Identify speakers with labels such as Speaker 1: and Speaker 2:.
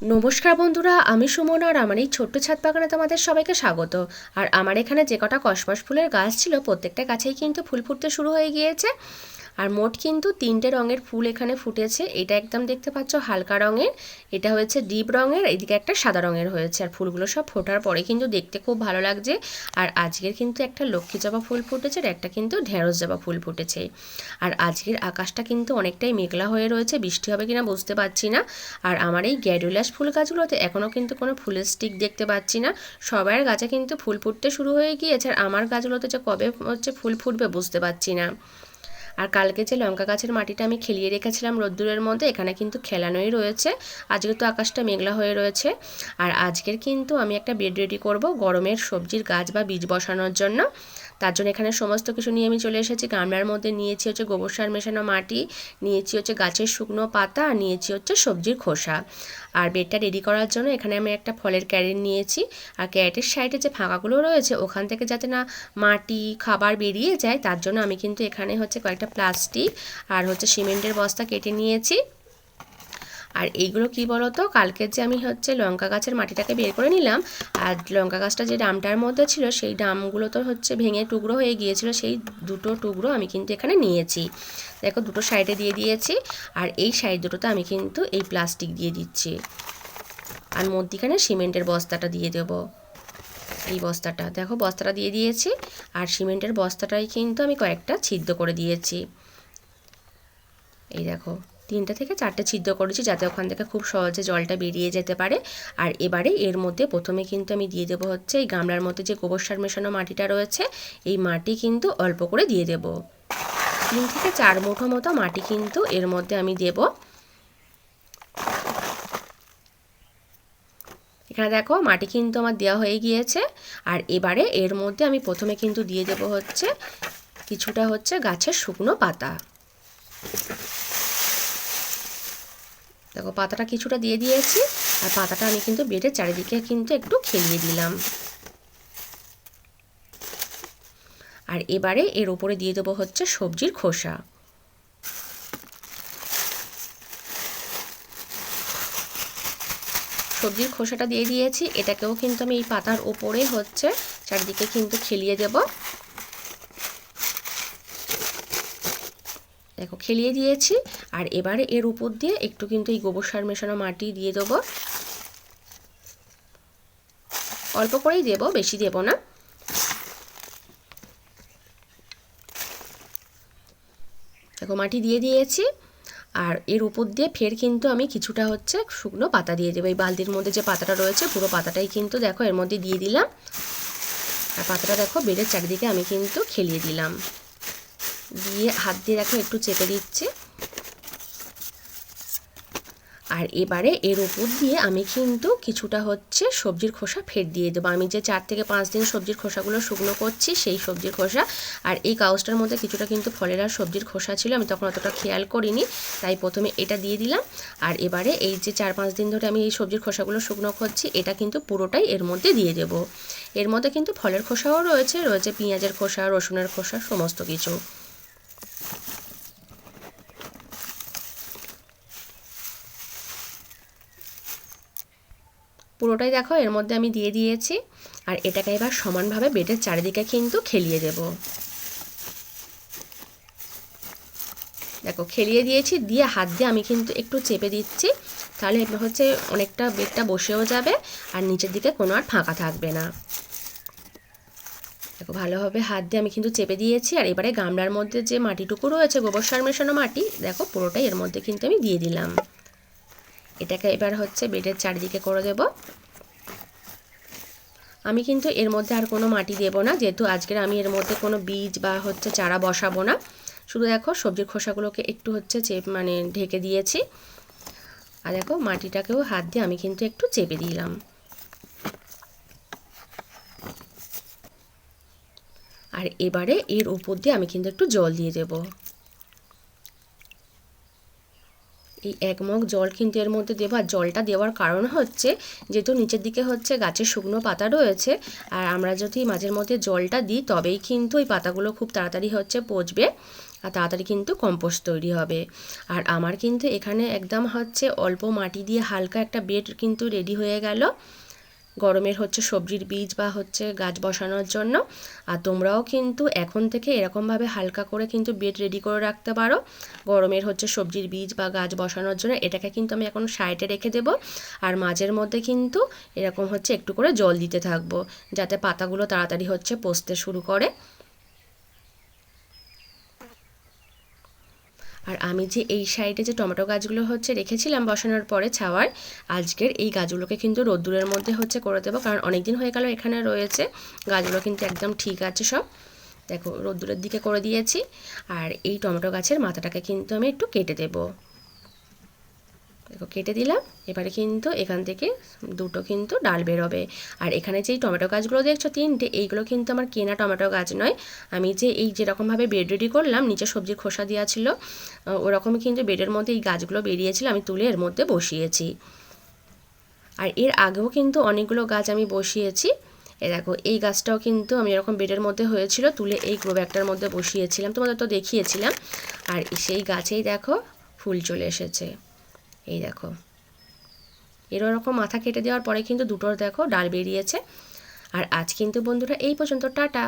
Speaker 1: নমস্কার বন্ধুরা, আমি সুমন আর আমার এই ছোট্ট ছাদ বাগানে তোমাদের সবাইকে স্বাগত। আর আমার এখানে যে কটা কসবাস ফুলের গাছ ছিল, প্রত্যেকটা গাছেই কিন্তু ফুল ফুটতে শুরু হয়ে গিয়েছে। আর মোট কিন্তু তিনটে রঙের ফুল এখানে ফুটেছে। এটা একদম দেখতে পাচ্ছ হালকা রঙের, এটা হয়েছে ডিপ রঙের, এদিকে একটা সাদা রঙের হয়েছে। আর ফুলগুলো সব ফোটার পরে কিন্তু দেখতে খুব ভালো লাগছে। আর আজকের কিন্তু একটা লক্ষ্মী জবা ফুল ফুটেছে, আর একটা কিন্তু ঢেঁড়স জবা ফুল ফুটেছে। আর আজকের আকাশটা কিন্তু অনেকটাই মেঘলা হয়ে রয়েছে, বৃষ্টি হবে কিনা বুঝতে পারছি না। আর আমার এই গ্যাডুলাস ফুল গাছগুলোতে এখনও কিন্তু কোনো ফুলের স্টিক দেখতে পাচ্ছি না। সবার গাছে কিন্তু ফুল ফুটতে শুরু হয়ে গিয়েছে, আর আমার গাছগুলোতে যে কবে হচ্ছে ফুল ফুটবে বুঝতে পারছি না। আর কালকে যে লঙ্কা গাছের মাটিটা আমি খেলিয়ে রেখেছিলাম রোদ্দুরের মধ্যে, এখানে কিন্তু খেলানোই রয়েছে। আজকে তো আকাশটা মেঘলা হয়ে রয়েছে। আর আজকের কিন্তু আমি একটা বেড রেডি করব গরমের সবজির গাছ বা বীজ বসানোর জন্য। তার জন্য এখানে সমস্ত কিছু নিয়ে আমি চলে এসেছি। গামলার মধ্যে নিয়েছি হচ্ছে গোবর সার মেশানো মাটি, নিয়েছি হচ্ছে গাছের শুকনো পাতা, আর নিয়েছি হচ্ছে সবজির খোসা। আর বেডটা রেডি করার জন্য এখানে আমি একটা ফলের ক্যারেট নিয়েছি। আর ক্যারেটের সাইডে যে ফাঁকাগুলো রয়েছে, ওখান থেকে যাতে না মাটি, খাবার বেরিয়ে যায়, তার জন্য আমি কিন্তু এখানে হচ্ছে কয়েকটা প্লাস্টিক আর হচ্ছে সিমেন্টের বস্তা কেটে নিয়েছি। আর এইগুলো কি বলতো? কালকে যে আমি হচ্ছে লঙ্কা গাছের মাটিটাকে বের করে নিলাম, আর লঙ্কা গাছটা যে ডামটার মধ্যে ছিল, সেই ডামগুলো তো হচ্ছে ভেঙে টুকরো হয়ে গিয়েছিল, সেই দুটো টুকরো আমি কিন্তু এখানে নিয়েছি। দেখো, দুটো সাইডে দিয়ে দিয়েছি, আর এই সাইড দুটোতে আমি কিন্তু এই প্লাস্টিক দিয়ে দিচ্ছি। আর মধ্যিখানে সিমেন্টের বস্তাটা দিয়ে দেব। এই বস্তাটা, দেখো, বস্তাটা দিয়ে দিয়েছি, আর সিমেন্টের বস্তাটাই কিন্তু আমি কয়েকটা ছিদ্র করে দিয়েছি। এই দেখো তিনটা থেকে চারটে ছিদ্র করেছি যাতে ওখান থেকে খুব সহজে জলটা বেরিয়ে যেতে পারে। আর এবারে এর মধ্যে প্রথমে কিন্তু আমি দিয়ে দেবো হচ্ছে এই গামলার মধ্যে যে গোবর সার মেশানো মাটিটা রয়েছে, এই মাটি কিন্তু অল্প করে দিয়ে দেব। তিন থেকে চার মুঠো মতো মাটি কিন্তু এর মধ্যে আমি দেব। এখানে দেখো মাটি কিন্তু আমার দেওয়া হয়ে গিয়েছে। আর এবারে এর মধ্যে আমি প্রথমে কিন্তু দিয়ে দেব হচ্ছে কিছুটা হচ্ছে গাছের শুকনো পাতা। দেখো, পাতাটা কিছুটা দিয়ে দিয়েছি, আর পাতাটা আমি কিন্তু বেডের চারিদিকে কিন্তু একটু খেলিয়ে দিলাম। আর এবারে এর উপরে দিয়ে দেবো হচ্ছে সবজির খোসা। সবজির খোসাটা দিয়ে দিয়েছি, এটাকেও কিন্তু আমি এই পাতার ওপরে হচ্ছে চারিদিকে কিন্তু খেলিয়ে দেবো। দেখো খেলিয়ে দিয়েছি, আর এবারে এর উপর দিয়ে একটু কিন্তু এই গোবর সার মেশানো মাটি দিয়ে দেবো। অল্প করেই দেব, বেশি দেব না। দেখো মাটি দিয়ে দিয়েছি, আর এর উপর দিয়ে ফের কিন্তু আমি কিছুটা হচ্ছে শুকনো পাতা দিয়ে দেবো। এই বালতির মধ্যে যে পাতাটা রয়েছে, পুরো পাতাটাই কিন্তু দেখো এর মধ্যে দিয়ে দিলাম। আর পাতাটা দেখো বেডের চারিদিকে আমি কিন্তু খেলিয়ে দিলাম। দিয়ে হাত দিয়ে দেখো, একটু চেপে দিচ্ছি। আর এবারে এর উপর দিয়ে আমি কিন্তু কিছুটা হচ্ছে সবজির খোসা ফের দিয়ে দেবো। আমি যে চার থেকে পাঁচ দিন সবজির খোসাগুলো শুকনো করছি, সেই সবজির খোসা। আর এই কাউসটার মধ্যে কিছুটা কিন্তু ফলের আর সবজির খোসা ছিল, আমি তখন অতটা খেয়াল করিনি, তাই প্রথমে এটা দিয়ে দিলাম। আর এবারে এই যে চার পাঁচ দিন ধরে আমি এই সবজির খোসাগুলো শুকনো করছি, এটা কিন্তু পুরোটাই এর মধ্যে দিয়ে দেব। এর মধ্যে কিন্তু ফলের খোসাও রয়েছে রয়েছে পেঁয়াজের খোসা, রসুনের খোসা, সমস্ত কিছু। পুরোটাই দেখো, এর মধ্যে আমি দিয়ে দিয়েছি। আর এটাকে এবার সমানভাবে বেডের চারিদিকে কিন্তু খেলিয়ে দেব। দেখো, খেলিয়ে দিয়েছি, দিয়ে হাত দিয়ে আমি কিন্তু একটু চেপে দিচ্ছি। তাহলে হচ্ছে অনেকটা বেডটা বসেও যাবে, আর নিচের দিকে কোনো আর ফাঁকা থাকবে না। দেখো, ভালোভাবে হাত দিয়ে আমি কিন্তু চেপে দিয়েছি। আর এবারে গামলার মধ্যে যে মাটিটুকু রয়েছে, গোবর সার মেশানো মাটি, দেখো, পুরোটাই এর মধ্যে কিন্তু আমি দিয়ে দিলাম। এটাকে এবার হচ্ছে বেডের চারিদিকে করে দেব। আমি কিন্তু এর মধ্যে আর কোনো মাটি দেব না, যেহেতু আজকের আমি এর মধ্যে কোনো বীজ বা হচ্ছে চারা বসাবো না। শুধু দেখো সবজির খোসাগুলোকে একটু হচ্ছে চেপ মানে ঢেকে দিয়েছি। আর দেখো মাটিটাকেও হাত দিয়ে আমি কিন্তু একটু চেপে দিলাম। আর এবারে এর উপর দিয়ে আমি কিন্তু একটু জল দিয়ে দেবো। এই এক মগ জল কিন্তু এর মধ্যে দেবো। আর জলটা দেওয়ার কারণ হচ্ছে যেহেতু নিচের দিকে হচ্ছে গাছের শুকনো পাতা রয়েছে, আর আমরা যদি মাঝের মধ্যে জলটা দিই তবেই কিন্তু ওই পাতাগুলো খুব তাড়াতাড়ি হচ্ছে পচবে আর তাড়াতাড়ি কিন্তু কম্পোস্ট তৈরি হবে। আর আমার কিন্তু এখানে একদম হচ্ছে অল্প মাটি দিয়ে হালকা একটা বেড কিন্তু রেডি হয়ে গেল। গরমের হচ্ছে সবজির বীজ বা হচ্ছে গাছ বসানোর জন্য। আর তোমরাও কিন্তু এখন থেকে এরকমভাবে হালকা করে কিন্তু বেড রেডি করে রাখতে পারো। গরমের হচ্ছে সবজির বীজ বা গাছ বসানোর জন্য এটাকে কিন্তু আমি এখন সাইডে রেখে দেব। আর মাঝের মধ্যে কিন্তু এরকম হচ্ছে একটু করে জল দিতে থাকব, যাতে পাতাগুলো তাড়াতাড়ি হচ্ছে পচতে শুরু করে। আর আমি যে এই সাইডে যে টমেটো গাছগুলো হচ্ছে রেখেছিলাম বসানোর পরে ছাওয়ার, আজকের এই গাছগুলোকে কিন্তু রোদ্দুরের মধ্যে হচ্ছে করে দেবো। কারণ অনেক দিন হয়ে গেল এখানে রয়েছে, গাছগুলো কিন্তু একদম ঠিক আছে সব। দেখো, রোদ্দুরের দিকে করে দিয়েছি। আর এই টমেটো গাছের মাথাটাকে কিন্তু আমি একটু কেটে দেবো। দেখো কেটে দিলাম। এবারে কিন্তু এখান থেকে দুটো কিন্তু ডাল বেরোবে। আর এখানে যেই টমেটো গাছগুলো দেখছ তিনটে, এইগুলো কিন্তু আমার কেনা টমেটো গাছ নয়। আমি যে এই যেরকমভাবে বেড রেডি করলাম, নিচে সবজির খোসা দেওয়া ছিল ওরকমই কিন্তু বেডের মধ্যে এই গাছগুলো বেরিয়েছিল, আমি তুলে এর মধ্যে বসিয়েছি। আর এর আগেও কিন্তু অনেকগুলো গাছ আমি বসিয়েছি। এ দেখো, এই গাছটাও কিন্তু আমি এরকম বেডের মধ্যে হয়েছিল, তুলে এই গ্রো ব্যাগটার মধ্যে বসিয়েছিলাম, তোমাদের তো দেখিয়েছিলাম। আর সেই গাছেই দেখো ফুল চলে এসেছে। এই দেখো। এর ওরকম মাথা কেটে দেওয়ার পরে কিন্তু দুটোর দেখো ডাল বেরিয়েছে। আর আজ কিন্তু বন্ধুরা এই পর্যন্ত, টাটা।